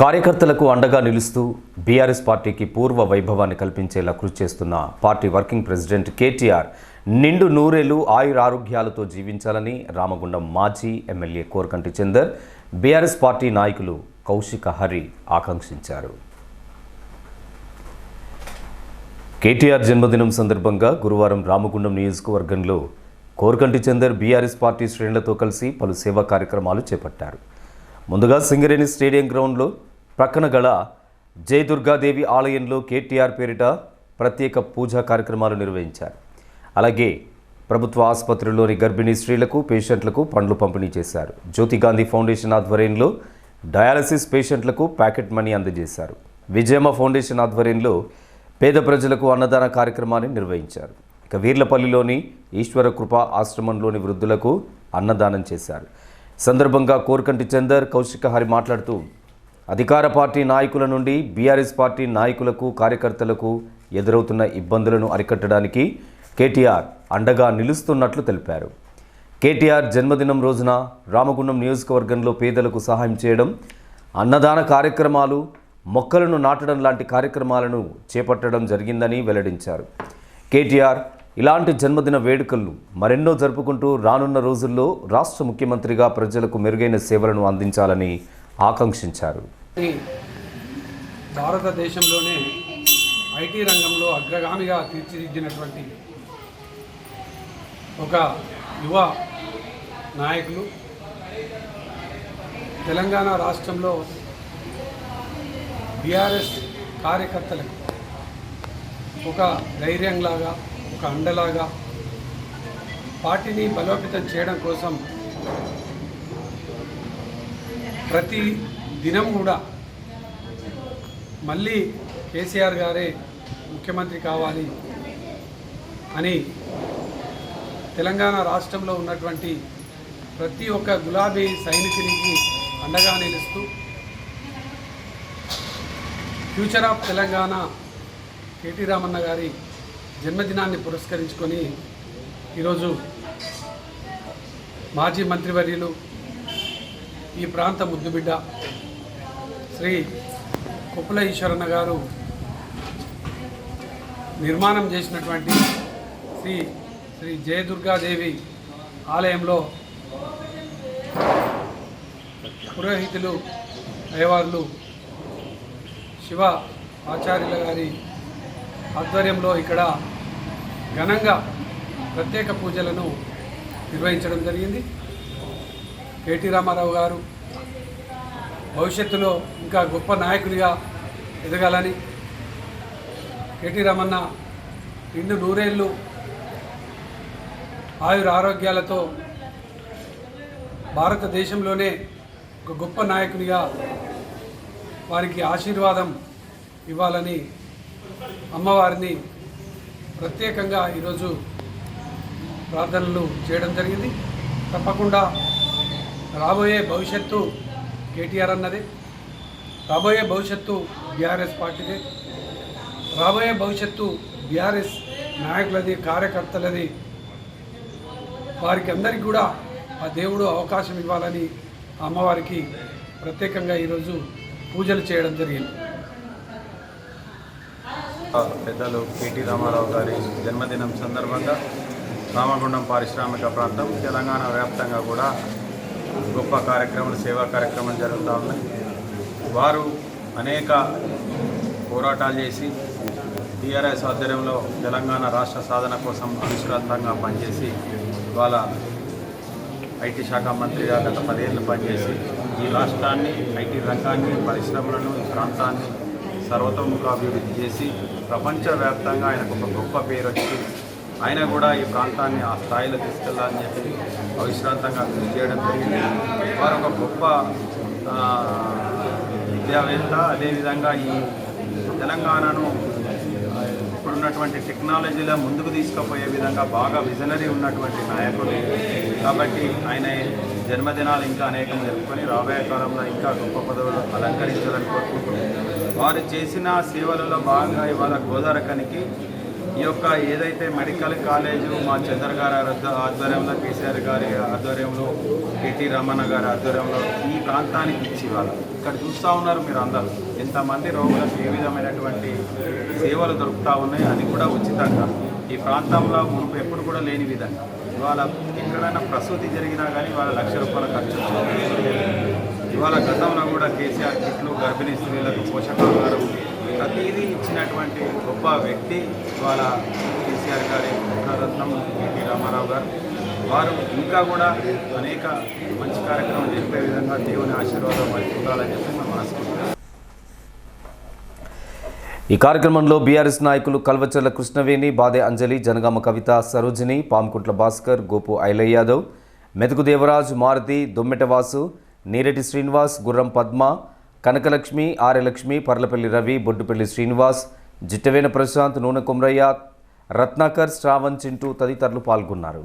కార్యకర్తలకు అండగా నిలుస్తూ బీఆర్ఎస్ పార్టీకి పూర్వ వైభవాన్ని కల్పించేలా కృషి చేస్తున్న పార్టీ వర్కింగ్ ప్రెసిడెంట్ కేటీఆర్ నిండు నూరేళ్ళు ఆయురారోగ్యాలతో జీవించాలని రామగుండం మాజీ MLA Korukanti Chander BRS party నాయకులు కౌశిక హరి ఆకాంక్షించారు. కేటీఆర్ జన్మదినం సందర్భంగా గురువారం రామగుండం నియోజకవర్గంలో కోరకంటి చందర్ బీఆర్ఎస్ పార్టీ శ్రేణులతో కలిసి పలు సేవా కార్యక్రమాలు చేపట్టారు. ముందుగా సింగరేణి స్టేడియం గ్రౌండ్లో ప్రక్కన గల జయ దుర్గాదేవి ఆలయంలో కేటీఆర్ పేరిట ప్రత్యేక పూజా కార్యక్రమాలు నిర్వహించారు. అలాగే ప్రభుత్వ ఆసుపత్రిలోని గర్భిణీ స్త్రీలకు పేషెంట్లకు పండ్లు పంపిణీ చేశారు. జ్యోతి గాంధీ ఫౌండేషన్ ఆధ్వర్యంలో డయాలసిస్ పేషెంట్లకు ప్యాకెట్ మనీ అందజేశారు. విజయమ్మ ఫౌండేషన్ ఆధ్వర్యంలో పేద ప్రజలకు అన్నదాన కార్యక్రమాన్ని నిర్వహించారు. ఇక వీర్లపల్లిలోని ఈశ్వర కృప ఆశ్రమంలోని వృద్ధులకు అన్నదానం చేశారు. సందర్భంగా కోరకంటి చందర్ కౌశిక హరి మాట్లాడుతూ అధికార పార్టీ నాయకుల నుండి బీఆర్ఎస్ పార్టీ నాయకులకు కార్యకర్తలకు ఎదురవుతున్న ఇబ్బందులను అరికట్టడానికి కేటీఆర్ అండగా నిలుస్తున్నట్లు తెలిపారు. కేటీఆర్ జన్మదినం రోజున రామగుండం నియోజకవర్గంలో పేదలకు సహాయం చేయడం అన్నదాన కార్యక్రమాలు మొక్కలను నాటడం లాంటి కార్యక్రమాలను చేపట్టడం జరిగిందని వెల్లడించారు. కేటీఆర్ ఇలాంటి జన్మదిన వేడుకలను మరెన్నో జరుపుకుంటూ రానున్న రోజుల్లో రాష్ట్ర ముఖ్యమంత్రిగా ప్రజలకు మెరుగైన సేవలను అందించాలని ఆకాంక్షించారు. భారతదేశంలోనే ఐటీ రంగంలో అగ్రగామిగా తీర్చిదిద్దినటువంటి ఒక యువ నాయకులు తెలంగాణ రాష్ట్రంలో బీఆర్ఎస్ కార్యకర్తలకు ఒక ధైర్యంలాగా ఒక అండలాగా పార్టీని బలోపేతం చేయడం కోసం ప్రతి దినం కూడా మళ్ళీ కేసీఆర్ గారే ముఖ్యమంత్రి కావాలి అని తెలంగాణ రాష్ట్రంలో ఉన్నటువంటి ప్రతి ఒక్క గులాబీ సైనికునికి అండగా నిలుస్తూ future of Telangana KT Ramanna గారి జన్మదినాన్ని పురస్కరించుకొని ఈరోజు మాజీ మంత్రివర్యులు ఈ ప్రాంత ముద్దుబిడ్డ శ్రీ కుప్పల ఈశ్వరన్న గారు నిర్మాణం చేసినటువంటి శ్రీ శ్రీ జయదుర్గాదేవి ఆలయంలో పురోహితులు అయ్యవార్లు శివ ఆచార్యుల గారి ఆధ్వర్యంలో ఇక్కడ ఘనంగా ప్రత్యేక పూజలను నిర్వహించడం జరిగింది. కేటీ రామారావు గారు భవిష్యత్తులో ఇంకా గొప్ప నాయకుడిగా ఎదగాలని కేటీ రామన్న నిండు నూరేళ్ళు ఆయుర ఆరోగ్యాలతో భారతదేశంలోనే ఒక గొప్ప నాయకునిగా వారికి ఆశీర్వాదం ఇవ్వాలని అమ్మవారిని ప్రత్యేకంగా ఈరోజు ప్రార్థనలు చేయడం జరిగింది. తప్పకుండా రాబోయే భవిష్యత్తు కేటీఆర్ అన్నదే. రాబోయే భవిష్యత్తు బీఆర్ఎస్ పార్టీదే. రాబోయే భవిష్యత్తు బీఆర్ఎస్ నాయకులది కార్యకర్తలది వారికి అందరికీ కూడా ఆ దేవుడు అవకాశం ఇవ్వాలని అమ్మవారికి ప్రత్యేకంగా ఈరోజు పూజలు చేయడం జరిగింది. పెద్దలు కేటీ రామారావు గారి జన్మదినం సందర్భంగా రామగుండం పారిశ్రామిక ప్రాంతం తెలంగాణ వ్యాప్తంగా కూడా గొప్ప కార్యక్రమాలు సేవా కార్యక్రమాలు జరుగుతూ ఉన్నాయి. వారు అనేక పోరాటాలు చేసి టీఆర్ఎస్ ఆధ్వర్యంలో తెలంగాణ రాష్ట్ర సాధన కోసం అనుశ్రాంతంగా పనిచేసి వాళ్ళ ఐటీ శాఖ మంత్రిగా గత పదేళ్ళు పనిచేసి ఈ రాష్ట్రాన్ని ఐటీ రంగాన్ని పరిశ్రమలను ఈ ప్రాంతాన్ని సర్వతోముఖాభివృద్ధి చేసి ప్రపంచవ్యాప్తంగా ఆయనకు ఒక గొప్ప పేరు వచ్చి ఆయన కూడా ఈ ప్రాంతాన్ని ఆ స్థాయిలో తీసుకెళ్ళాలని చెప్పి అవిశ్రాంతంగా కృషి చేయడం జరిగింది. వారు ఒక గొప్ప విద్యావేత్త. అదేవిధంగా ఈ తెలంగాణను ఇప్పుడున్నటువంటి టెక్నాలజీలో ముందుకు తీసుకుపోయే విధంగా బాగా విజనరీ ఉన్నటువంటి నాయకుడు. కాబట్టి ఆయన జన్మదినాలు ఇంకా అనేకం జరుపుకొని రాబోయే కాలంలో ఇంకా గొప్ప పదవులు అలంకరించాలని కోరుకుంటున్నాను. వారు చేసిన సేవలలో భాగంగా ఇవాళ గోదారకనికి ఈ యొక్క ఏదైతే మెడికల్ కాలేజు మా చంద్ర గారి ఆధ్వర్యంలో కేసీఆర్ గారి ఆధ్వర్యంలో కేటీ రమణ గారి ఆధ్వర్యంలో ఈ ప్రాంతానికి ఇచ్చి వాళ్ళు ఇక్కడ చూస్తూ ఉన్నారు మీరు అందరూ. ఎంతమంది రోగులకు ఏ విధమైనటువంటి సేవలు దొరుకుతూ ఉన్నాయి అది కూడా ఉచితంగా. ఈ ప్రాంతంలో మునుపు ఎప్పుడు కూడా లేని విధంగా. ఇవాళ ఎక్కడైనా ప్రసూతి జరిగినా కానీ ఇవాళ లక్ష రూపాయల ఖర్చు ఇవాళ గతంలో కూడా కేసీఆర్ కిట్లు గర్భిణీ స్త్రీలకు పోషకాహారం ప్రతిదీ ఇచ్చినటువంటి గొప్ప వ్యక్తి ఇవాళ కేసీఆర్ గారి రత్నం ఎన్టీ రామారావు గారు. వారు ఇంకా కూడా అనేక మంచి కార్యక్రమాలు జరిపే విధంగా దేవుని ఆశీర్వాదం వారికి ఉండాలని చెప్పి మేము ఆశిస్తున్నాం ఈ కార్యక్రమంలో బీఆర్ఎస్ నాయకులు కల్వచర్ల కృష్ణవేణి బాదే అంజలి జనగామ కవిత సరోజిని పాముకుంట్ల భాస్కర్ గోపు ఐలయ్య యాదవ్ మెతుకు దేవరాజ్ మారుతి దొమ్మెటవాసు నీరెటి శ్రీనివాస్ గుర్రం పద్మ కనకలక్ష్మి ఆర్యలక్ష్మి పర్లపల్లి రవి బొడ్డుపల్లి శ్రీనివాస్ జిట్టవేన ప్రశాంత్ నూనె కుమ్రయ్య రత్నాకర్ శ్రావణ్ చింటూ తదితరులు పాల్గొన్నారు.